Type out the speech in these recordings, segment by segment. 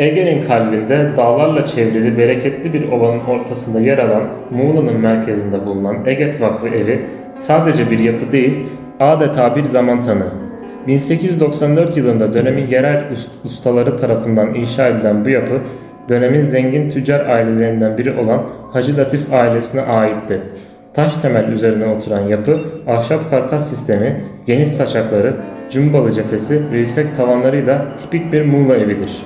Ege'nin kalbinde dağlarla çevrili bereketli bir ovanın ortasında yer alan Muğla'nın merkezinde bulunan Eget Vakfı Evi sadece bir yapı değil, adeta bir zaman tanığı. 1894 yılında dönemin yerel ust- ustaları tarafından inşa edilen bu yapı, dönemin zengin tüccar ailelerinden biri olan Hacı Latif ailesine aitti. Taş temel üzerine oturan yapı, ahşap karkas sistemi, geniş saçakları, cumbalı cephesi ve yüksek tavanlarıyla tipik bir Muğla evidir.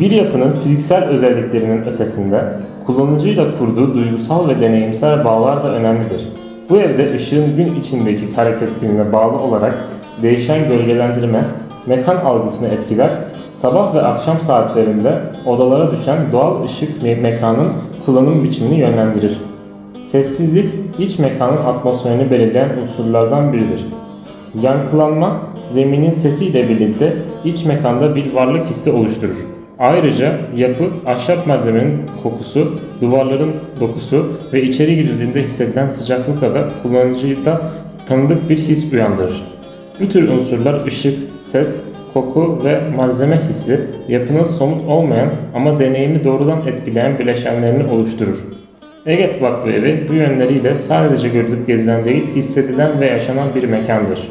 Bir yapının fiziksel özelliklerinin ötesinde kullanıcıyla kurduğu duygusal ve deneyimsel bağlar da önemlidir. Bu evde ışığın gün içindeki hareketliliğine bağlı olarak değişen gölgelendirme, mekan algısını etkiler, sabah ve akşam saatlerinde odalara düşen doğal ışık me- mekanın kullanım biçimini yönlendirir. Sessizlik iç mekanın atmosferini belirleyen unsurlardan biridir. Yankılanma, zeminin sesiyle birlikte iç mekanda bir varlık hissi oluşturur. Ayrıca yapı, ahşap malzemenin kokusu, duvarların dokusu ve içeri girildiğinde hissedilen sıcaklıkla da kullanıcıda tanıdık bir his uyandırır. Bu tür unsurlar ışık, ses, koku ve malzeme hissi yapının somut olmayan ama deneyimi doğrudan etkileyen bileşenlerini oluşturur. Eget Vakfı Evi bu yönleriyle sadece görülüp gezilen değil, hissedilen ve yaşanan bir mekandır.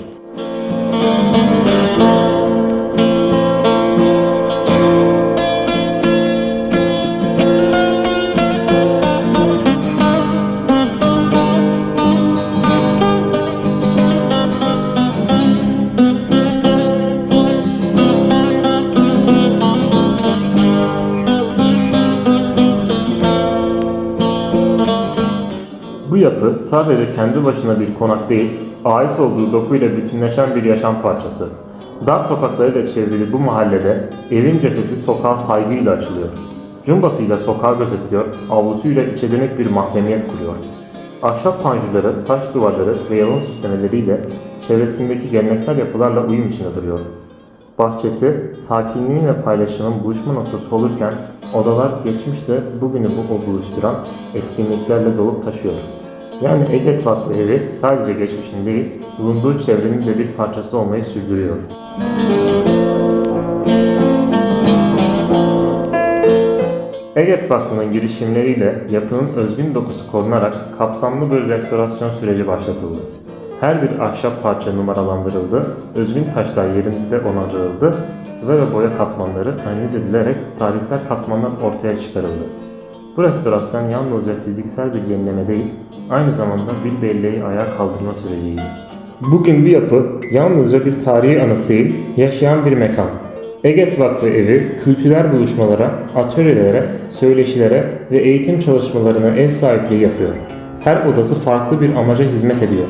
Bu yapı sadece kendi başına bir konak değil, ait olduğu dokuyla bütünleşen bir yaşam parçası. Dar sokaklarıyla çevrili bu mahallede evin cephesi sokağa saygıyla açılıyor. Cumbasıyla sokağı gözetliyor, avlusuyla içe dönük bir mahremiyet kuruyor. Ahşap panjurları, taş duvarları ve yalın süslemeleriyle çevresindeki geleneksel yapılarla uyum içinde duruyor. Bahçesi, sakinliğin ve paylaşımın buluşma noktası olurken odalar geçmişle bugünü bu buluşturan etkinliklerle dolup taşıyor. Yani Eget Vakfı Evi sadece geçmişin değil, bulunduğu çevrenin de bir parçası olmayı sürdürüyor. Eget Vakfı'nın girişimleriyle yapının özgün dokusu korunarak kapsamlı bir restorasyon süreci başlatıldı. Her bir ahşap parça numaralandırıldı, özgün taşlar yerinde onarıldı, sıva ve boya katmanları analiz edilerek tarihsel katmanlar ortaya çıkarıldı. Bu restorasyon yalnızca fiziksel bir yenileme değil, aynı zamanda bir belleği ayağa kaldırma süreciydi. Bugün bir yapı yalnızca bir tarihi anıt değil, yaşayan bir mekan. Eget Vakfı Evi, kültürel buluşmalara, atölyelere, söyleşilere ve eğitim çalışmalarına ev sahipliği yapıyor. Her odası farklı bir amaca hizmet ediyor.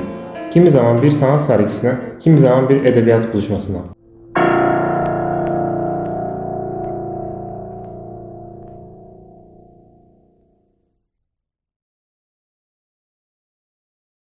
Kimi zaman bir sanat sergisine, kimi zaman bir edebiyat buluşmasına.